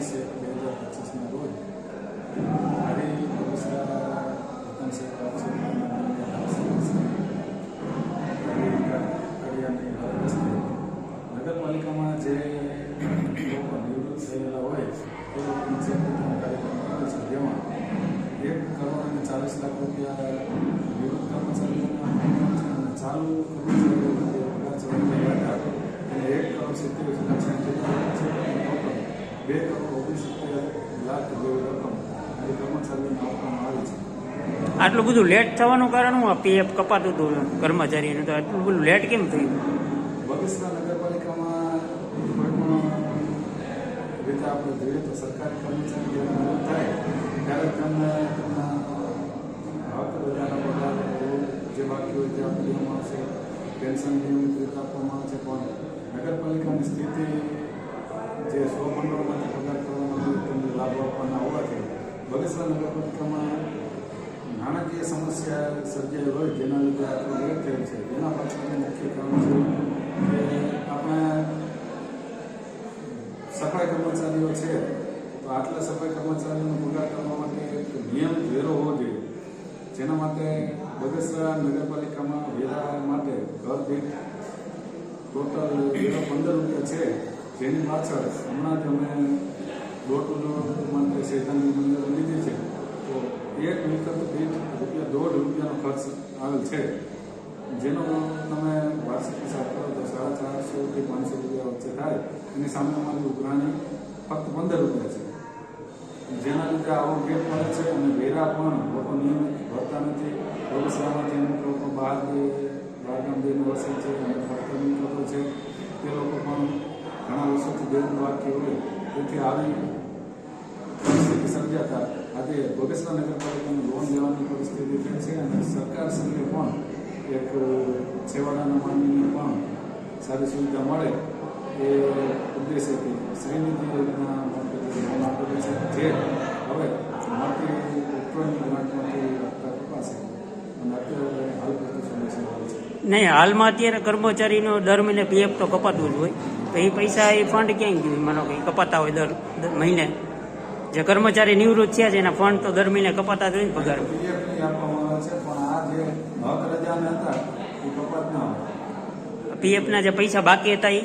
વીસ એક બે હજાર પચીસના રોજ મારી બગસરા વતન સેવા કડિયાની રસ્તે નગરપાલિકામાં જે લોકો નિવૃત્ત થયેલા હોય તે લોકોની ચેકબુકનો કાર્યક્રમ કરે છે તેમાં એક કરોડ અને ચાલીસ લાખ રૂપિયા નિવૃત્ત કર્મચારીઓના ચાલુ કર્મચારીઓના જે પગાર ચૂકવણી હતા એને એક કરોડ સિત્તેર લાખ સાઠ હજાર છે અને ટોટલ બે કરોડ ઓગણીસ લાખ જેવી રકમ એ કર્મચારીઓને આપવામાં આવી છે આટલું બધું લેટ થવાનું કારણ હું પીએફ કપાતું હતું કર્મચારીને તો આટલું બધું લેટ કેમ થયું? બગસરા નગરપાલિકામાં રીતે આપણે જોઈએ તો સરકારી કર્મચારી જ્યારે થાય. ત્યારે તેમને તેમના હક બધાના પગાર જે બાકી હોય તે આપી આવશે પેન્શન નિયમિત રીતે આપવામાં આવે છે પણ નગરપાલિકાની સ્થિતિ જે સ્વમંડળમાંથી પગાર કરવામાં આવે તેમને લાભ આપવાના હોવાથી બગસરા નગરપાલિકામાં નાણાકીય સમસ્યા સર્જાઈ હોય જેના લીધે આટલું લેટ થયેલ છે. એના પાછળનું મુખ્ય કારણ છે કે આપણે સફાઈ કર્મચારીઓ છે, તો આટલા સફાઈ કર્મચારીઓનો પગાર કરવા માટે એક નિયમ વેરો હોવો જોઈએ. જેના માટે બગસરા નગરપાલિકામાં વેરા માટે ઘર દીઠ ટોટલ વેરો પંદર રૂપિયા છે. જેની પાછળ હમણાં જ અમે ડોર ટુ ડોર માટે સૈદ્ધાંતિક મંદિર લીધી છે. તો એક મિલકત દીઠ રૂપિયા, દોઢ રૂપિયાનો ખર્ચ આવેલ છે. જેનો તમે વાર્ષિક હિસાબ કરો તો સાડા ચારસોથી પાંચસો રૂપિયા વચ્ચે થાય. એની સામે અમારી ઉઘરાણી ફક્ત પંદર રૂપિયા છે. જેના લીધે આવો ગેપ મળે છે અને વેરા પણ લોકો નિયમિત ભરતા નથી. વ્યવસાયમાંથી લોકો બહાર બહારગામ જઈને વસે છે અને ફરતા મિલકતો છે તે લોકો પણ ઘણા દેવું હોય તેથી આવી પરિસ્થિતિ સર્જાતા આજે બગસરા નગરપાલિકાને લોન લેવાની પરિસ્થિતિ થઈ છે અને સરકાર શ્રીએ પણ એક છેવાડાના માનવીને પણ સારી સુવિધા મળે એ ઉદ્દેશ્યથી શ્રીનિધિ યોજના જે નહીં હાલમાં અત્યારે કર્મચારીનો દર મહિને પીએફ તો કપાતું જ હોય. તો એ પૈસા એ ફંડ ક્યાંય ગયું? માનો કંઈ કપાતા હોય દર મહિને. જે કર્મચારી નિવૃત્ત થયા છે એના ફંડ તો દર મહિને કપાતા જ હોય ને પગાર. પીએફના જે પૈસા બાકી હતા એ